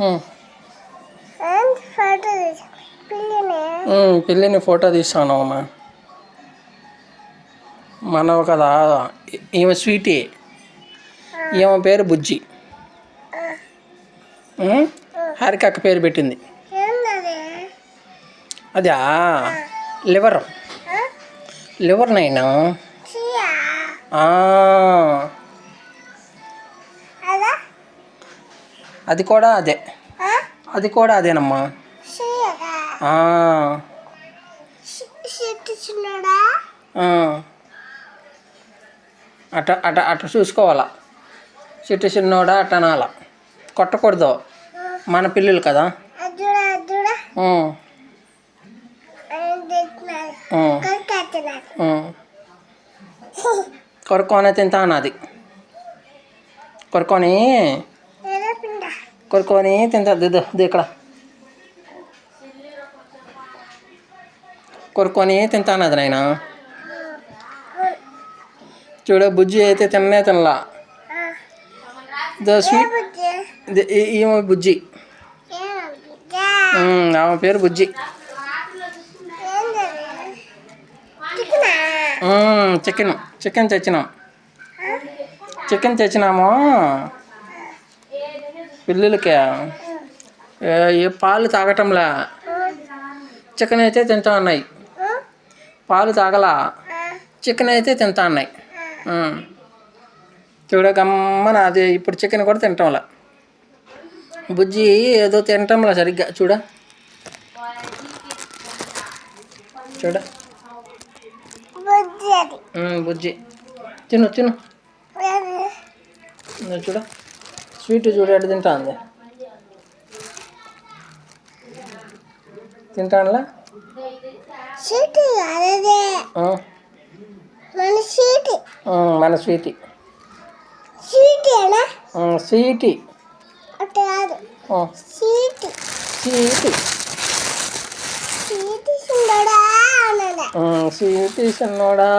ఉమ్. Photo పిల్లిని photo తీస్తాను అమ్మా. మనవు కదా ఈమె స్వీటీ ఈమె పేరు బుజ్జి. ఉమ్, హారికక్క పేరు పెట్టింది. అదా? లివర్. లివర్ నైనా అది కూడా అదే. అది కూడా అదేనమ్మా. అట అట అట చూసుకోవాలా. చిట్టు చిన్నోడా అట అనాల కొట్టకూడదు. మన పిల్లలు కదా. కొరుక్కొని తింటా అన్నది కొరుక్కొని ఏదో పిండ తింటారు తింటా. దిద్దు ఇక్కడ. కొరుక్కొని తింటా అన్నది నాయన. చూడు బుజ్జి అయితే తిన్నే తినలా. స్వీట్ ఈమె బుజ్జి. ఆమె పేరు బుజ్జి. చికెన్ చికెన్ తెచ్చినాం. చికెన్ తెచ్చినాము. పిల్లలకి ఏ- పాలు తాగటంలా? చికెన్ అయితే తింటా ఉన్నాయి. పాలు తాగలా? చికెన్ అయితే తింటా ఉన్నాయి. ఉమ్. చూడ గమ్మన అది ఇప్పుడు చికెన్ కూడా తింటాంలా. బుజ్జి ఏదో తింటాంలా సరిగ్గా చూడ. చూడ. బుజ్జి తిను తిను. చూడ. స్వీట్ చూడ ఎటు తింటా ఉంది తింటానులా సీటు అదే మన సీటు మన స్వీటీ సీటేనా స్వీటీ అట్ట కాదు ఉమ్, సీటు స్వీటీ సీటు చిన్నడా అన్నదా ఉమ్, స్వీటీ చిన్నోడా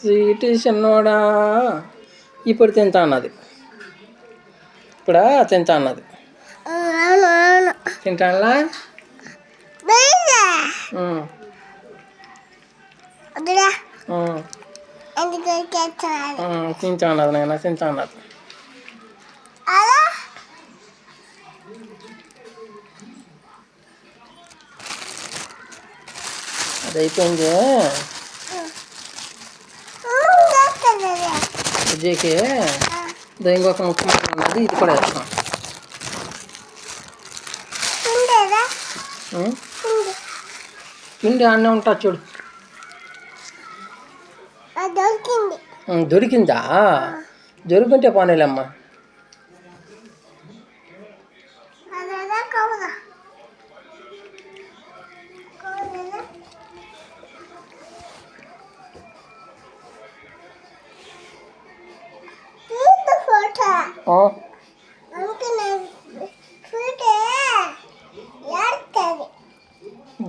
స్వీటీ చిన్నోడా? ఇప్పుడు తింటా అన్నది. ఇప్పుడా తింటా అన్నది. అవును అవును తింటానులా? బయట ఉమ్, వద్దురా తింటా అన్నది నాయన తింటా అన్నది. అలా ఇంకొక ముక్క ముక్క ఉన్నది ఇది కూడా వేస్తాం పిండి అన్నీ ఉంటా చూడు దొరికిందా దొరికింటే పోనీలేమ్మా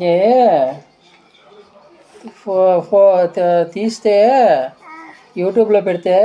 ఏ? తీస్తే యూట్యూబ్లో పెడితే